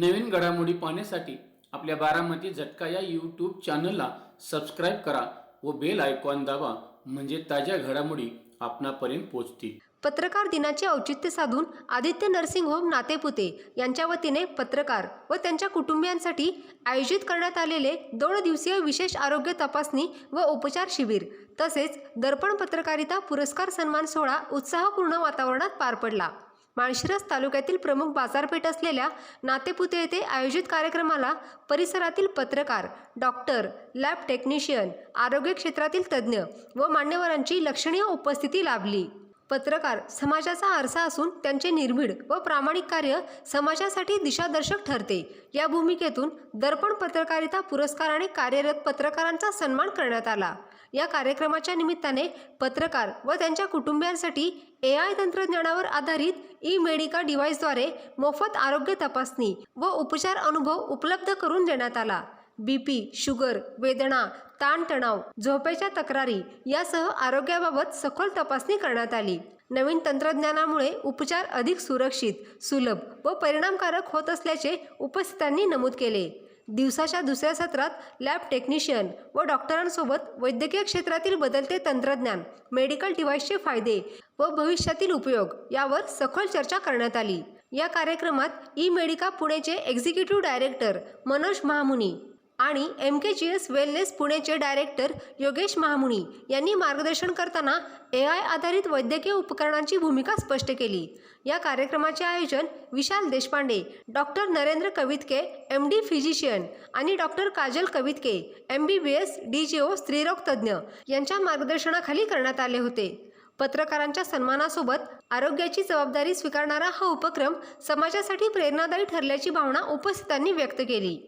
नवीन घडामोडी पाहण्यासाठी आपल्या बारामती झटका या यूट्यूब चॅनलला सबस्क्राईब करा व बेल आयकॉन दाबा म्हणजे ताज्या घडामोडी आपणापर्यंत पोहोचतील. पत्रकार दिनाचे औचित्य साधून आदित्य नर्सिंग होम नातेपुते यांच्या वतीने पत्रकार व त्यांच्या कुटुंबियांसाठी आयोजित करण्यात आलेले दोन दिवसीय विशेष आरोग्य तपासणी व उपचार शिबिर तसेच दर्पण पत्रकारिता पुरस्कार सन्मान सोहळा उत्साहपूर्ण वातावरणात पार पडला. माळशिरस तालुक्यातील प्रमुख बाजारपेठ असलेल्या नातेपुते येथे आयोजित कार्यक्रमाला परिसरातील पत्रकार डॉक्टर लॅब टेक्निशियन आरोग्य क्षेत्रातील तज्ज्ञ व मान्यवरांची लक्षणीय उपस्थिती लाभली. पत्रकार समाजाचा आरसा असून त्यांचे निर्भीड व प्रामाणिक कार्य समाजासाठी दिशादर्शक ठरते. या भूमिकेतून दर्पण पत्रकारिता पुरस्काराने कार्यरत पत्रकारांचा सन्मान करण्यात आला. या कार्यक्रमाच्या निमित्ताने पत्रकार व त्यांच्या कुटुंबियांसाठी ए आय तंत्रज्ञानावर आधारित ई मेडिका डिव्हाइसद्वारे मोफत आरोग्य तपासणी व उपचार अनुभव उपलब्ध करून देण्यात आला. बीपी शुगर वेदना ताणतणाव झोपेच्या तक्रारी यासह आरोग्याबाबत सखोल तपासणी करण्यात आली. नवीन तंत्रज्ञानामुळे उपचार अधिक सुरक्षित सुलभ व परिणामकारक होत असल्याचे उपस्थितांनी नमूद केले. दिवसाच्या दुसऱ्या सत्रात लॅब टेक्निशियन व डॉक्टरांसोबत वैद्यकीय क्षेत्रातील बदलते तंत्रज्ञान मेडिकल डिव्हाइसचे फायदे व भविष्यातील उपयोग यावर सखोल चर्चा करण्यात आली. या कार्यक्रमात ई मेडिका पुणेचे एक्झिक्युटिव्ह डायरेक्टर मनोज महामुनी आणि M K G S wellness पुणेचे director Yogesh Mahamuni यांनी मार्गदर्शन करताना ए आय आधारित वैद्यकीय उपकरणांची भूमिका स्पष्ट केली. या कार्यक्रमाचे आयोजन Vishal Deshpande doctor Narendra Kavitke M D physician आणि doctor Kajal Kavitke M B B S D G O स्त्रीरोग तज्ज्ञ यांच्या मार्गदर्शनाखाली करण्यात आले होते. पत्रकारांच्या सन्मानासोबत आरोग्याची जबाबदारी स्वीकारणारा हा उपक्रम समाजासाठी प्रेरणादायी ठरल्याची भावना उपस्थितांनी व्यक्त केली.